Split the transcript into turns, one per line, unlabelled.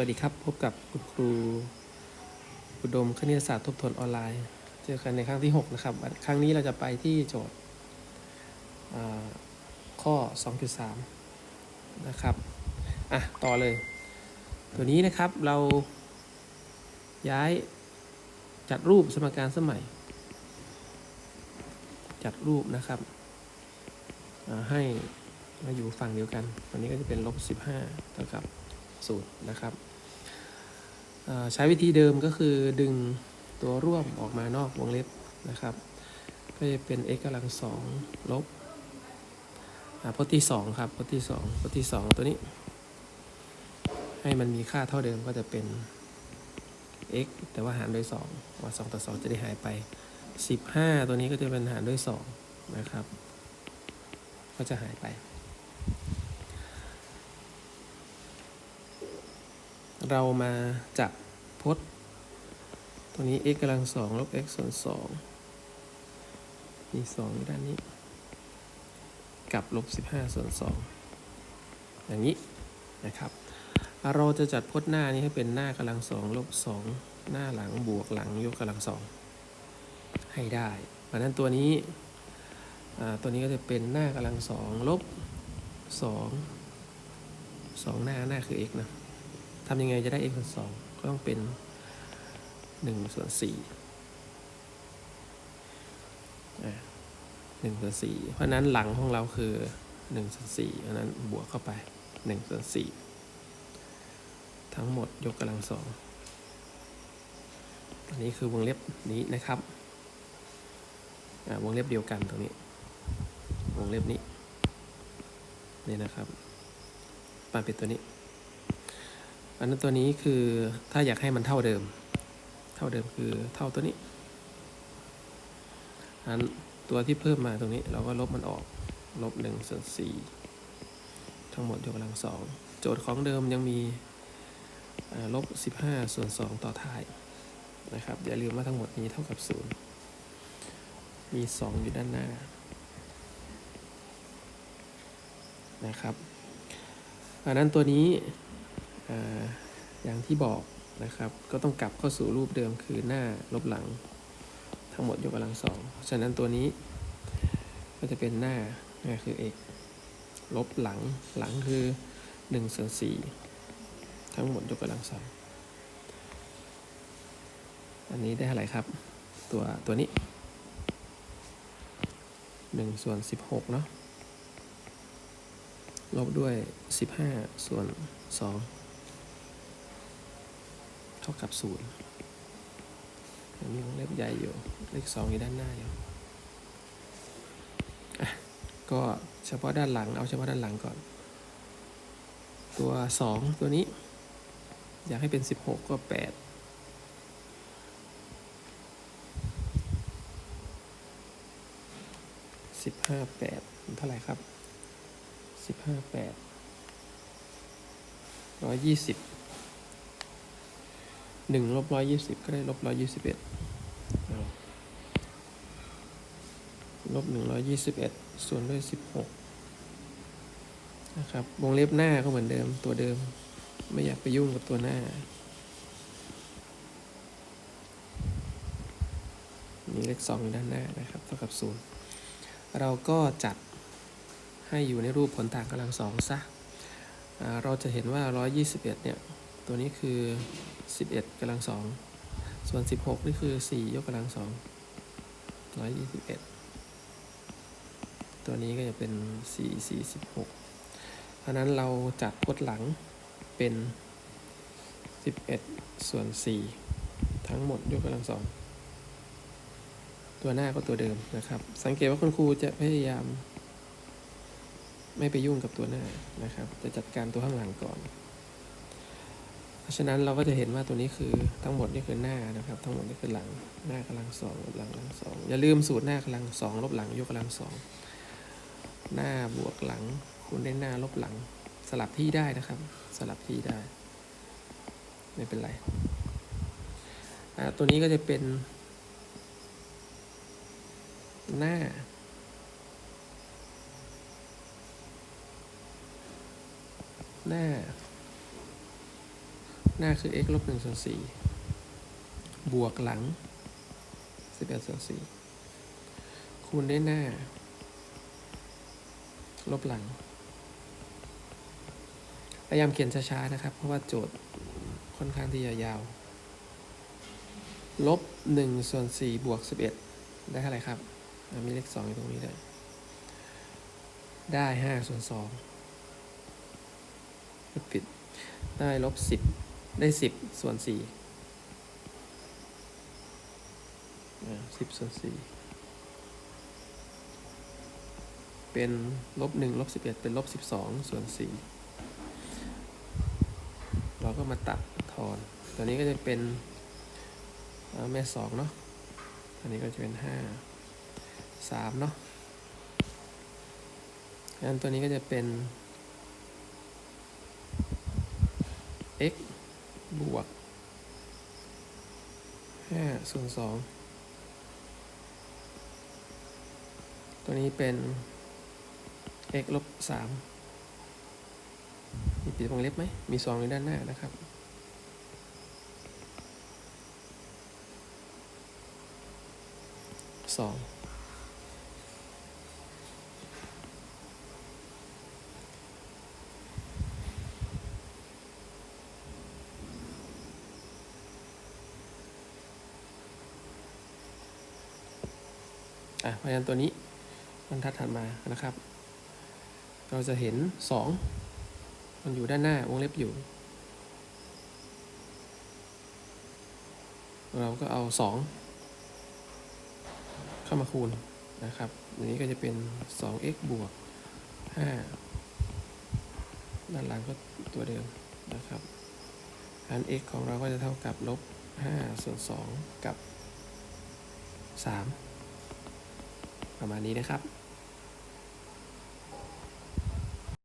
วัสดีครับ พบกับคุณครูอุดมคณิตศาสตร์ทบทวนออนไลน์ เจอกันในครั้งที่ 6 นะครับ ครั้งนี้เราจะไปที่โจทย์อ่าข้อ 2.3 นะครับ อะ ต่อเลย ตัวนี้นะครับเราย้ายจัดรูปสมการสมัย จัดรูปนะครับ ให้มาอยู่ฝั่งเดียวกันตัวนี้ก็จะเป็นลบ 15เท่ากับ สูตรนะครับ ใช้วิธีเดิมก็คือดึงตัวร่วมออกมานอกวงเล็บนะครับ ก็จะเป็น x กำลังสองลบอ่าพจน์ที่สองครับพจน์ที่สองพจน์ที่สองตัวนี้ ให้มันมีค่าเท่าเดิมก็จะเป็น x แต่ว่าหารด้วย2ว่า2ต่อ2จะได้หายไป15ตัวนี้ก็จะเป็นหารด้วย2นะครับ ก็จะหายไป เรามาจับพจน์ตัวนี้ x กำลังสองลบ x ส่วนสองมีสองด้านนี้ กับลบสิบห้าส่วนสองอย่างนี้นะครับ เราจะจัดพจน์หน้านี้ให้เป็นหน้ากำลังสองลบสองหน้าหลังบวกหลังยกกำลังสองให้ได้เพราะนั้นตัวนี้ตัวนี้ก็จะเป็นหน้ากำลังสองลบสองสองหน้าหน้าคือ x นะ ทำยังไงจะได้ x ส่วนสองก็ต้องเป็นหนึ่งส่วนสี่หนึ่งส่วนสี่เพราะนั้นหลังของเราคือหนึ่งส่วนสี่เพราะนั้นบวกเข้าไปหนึ่งส่วนสี่ทั้งหมดยกกำลังสองอันนี้คือวงเล็บนี้นะครับวงเล็บเดียวกันตรงนี้ วงเล็บนี้ นี่นะครับปานเป็นตัวนี้ อันนั้นตัวนี้คือถ้าอยากให้มันเท่าเดิม เท่าเดิมคือเท่าตัวนี้อันตัวที่เพิ่มมาตรงนี้เราก็ลบมันออกลบหนึ่งส่วนสี่ทั้งหมดยกกำลังสองโจทย์ของเดิมยังมีลบสิบห้าส่วนสองต่อท้ายนะครับอย่าลืมว่าทั้งหมดนี้เท่ากับศูนย์มีสองอยู่ด้านหน้านะครับอันนั้นตัวนี้ อย่างที่บอกนะครับ ก็ต้องกลับเข้าสู่รูปเดิมคือหน้าลบหลัง ทั้งหมดยกกำลังสองฉะนั้นตัวนี้ก็จะเป็นหน้าหน้าคือ x ลบหลังหลังคือ1ส่วน4ทั้งหมดยกกำลังสองอันนี้ได้เท่าไหร่ครับ ตัวตัวนี้1ส่วน16 เนาะลบด้วย 15 ส่วน 2 ท่ากับศูนย์อันนี้วงเล็บใหญ่อยู่ เลขสองอยู่ด้านหน้าอยู่ก็เฉพาะด้านหลัง เอาเฉพาะด้านหลังก่อน ตัว 2 ตัวนี้ อยากให้เป็น 16 ก็ 8สิบห้าแปดเท่าไหร่ครับสิบห้าแปดร้อยยี่สิบ หนึ่งลบร้อยยี่สิบก็ได้ลบร้อยยี่สิบเอ็ดลบหนึ่งร้อยยี่สิบเอ็ดส่วนด้วยสิบหกนะครับ วงเล็บหน้าก็เหมือนเดิมตัวเดิม ไม่อยากไปยุ่งกับตัวหน้า มีเลขสองอยู่ด้านหน้านะครับเท่ากับศูนย์เราก็จัดให้อยู่ในรูปผลต่างกำลังสองซะ เราจะเห็นว่า 121 เนี่ย ตัวนี้คือ 11กำลังสองส่วน 16 นี่คือ 4 ยกกำลังสอง121 ตัวนี้ก็จะเป็น 4 4 16 เพราะนั้นเราจัดพจน์หลังเป็น 11 ส่วน 4 ทั้งหมดยกกำลังสองตัวหน้าก็ตัวเดิมนะครับ สังเกตว่าคุณครูจะพยายาม ไม่ไปยุ่งกับตัวหน้านะครับ จะจัดการตัวข้างหลังก่อน ราะฉะนั้นเราก็จะเห็นว่าตัวนี้คือทั้งหมดนี่คือหน้านะครับ ทั้งหมดนี่คือหลังหน้ากำลังสองลบหลังกำลังสองอย่าลืมสูตรหน้ากำลังสองลบหลังยกกำลังสองหน้าบวกหลังคูณด้วยหน้าลบหลัง สลับที่ได้นะครับ สลับที่ได้ ไม่เป็นไรตัวนี้ก็จะเป็น หน้าหน้า หน้าคือ x ลบ1ส่วน4บวกหลัง 11ส่วน4คูณด้วยหน้า ลบหลัง พยายามเขียนช้าๆนะครับ เพราะว่าโจทย์ค่อนข้างที่จะยาว ลบ1ส่วน4บวก 11 ได้เท่าไหร่ครับ มีเลข 2 อยู่ตรงนี้ด้วยได้5ส่วน2ลบผิดได้ลบ10 ได้10ส่วน4อ่า10ส่วน4เป็นลบ1ลบ11เอ็ดเป็นลบ12ส่วน4เราก็มาตัดทอน ตัวนี้ก็จะเป็นแม่สองเนาะอันนี้ก็จะเป็นห้าสามเนาะงั้นตัวนี้ก็จะเป็น x บวกห้าส่วนสองตัวนี้เป็น x ลบสามมีปิดวงเล็บไหม มีสองอยู่ด้านหน้านะครับ สอง อะเพราะฉะนั้นตัวนี้บรรทัดถัดมานะครับ เราจะเห็นสองมันอยู่ด้านหน้าวงเล็บอยู่ เราก็เอาสองเข้ามาคูณนะครับอันนี้ก็จะเป็น 2x บวก 5 ด้านหลังก็ตัวเดิมนะครับอัน x ของเราก็จะเท่ากับลบ5ส่วน2กับ 3 ประมาณนี้นะครับ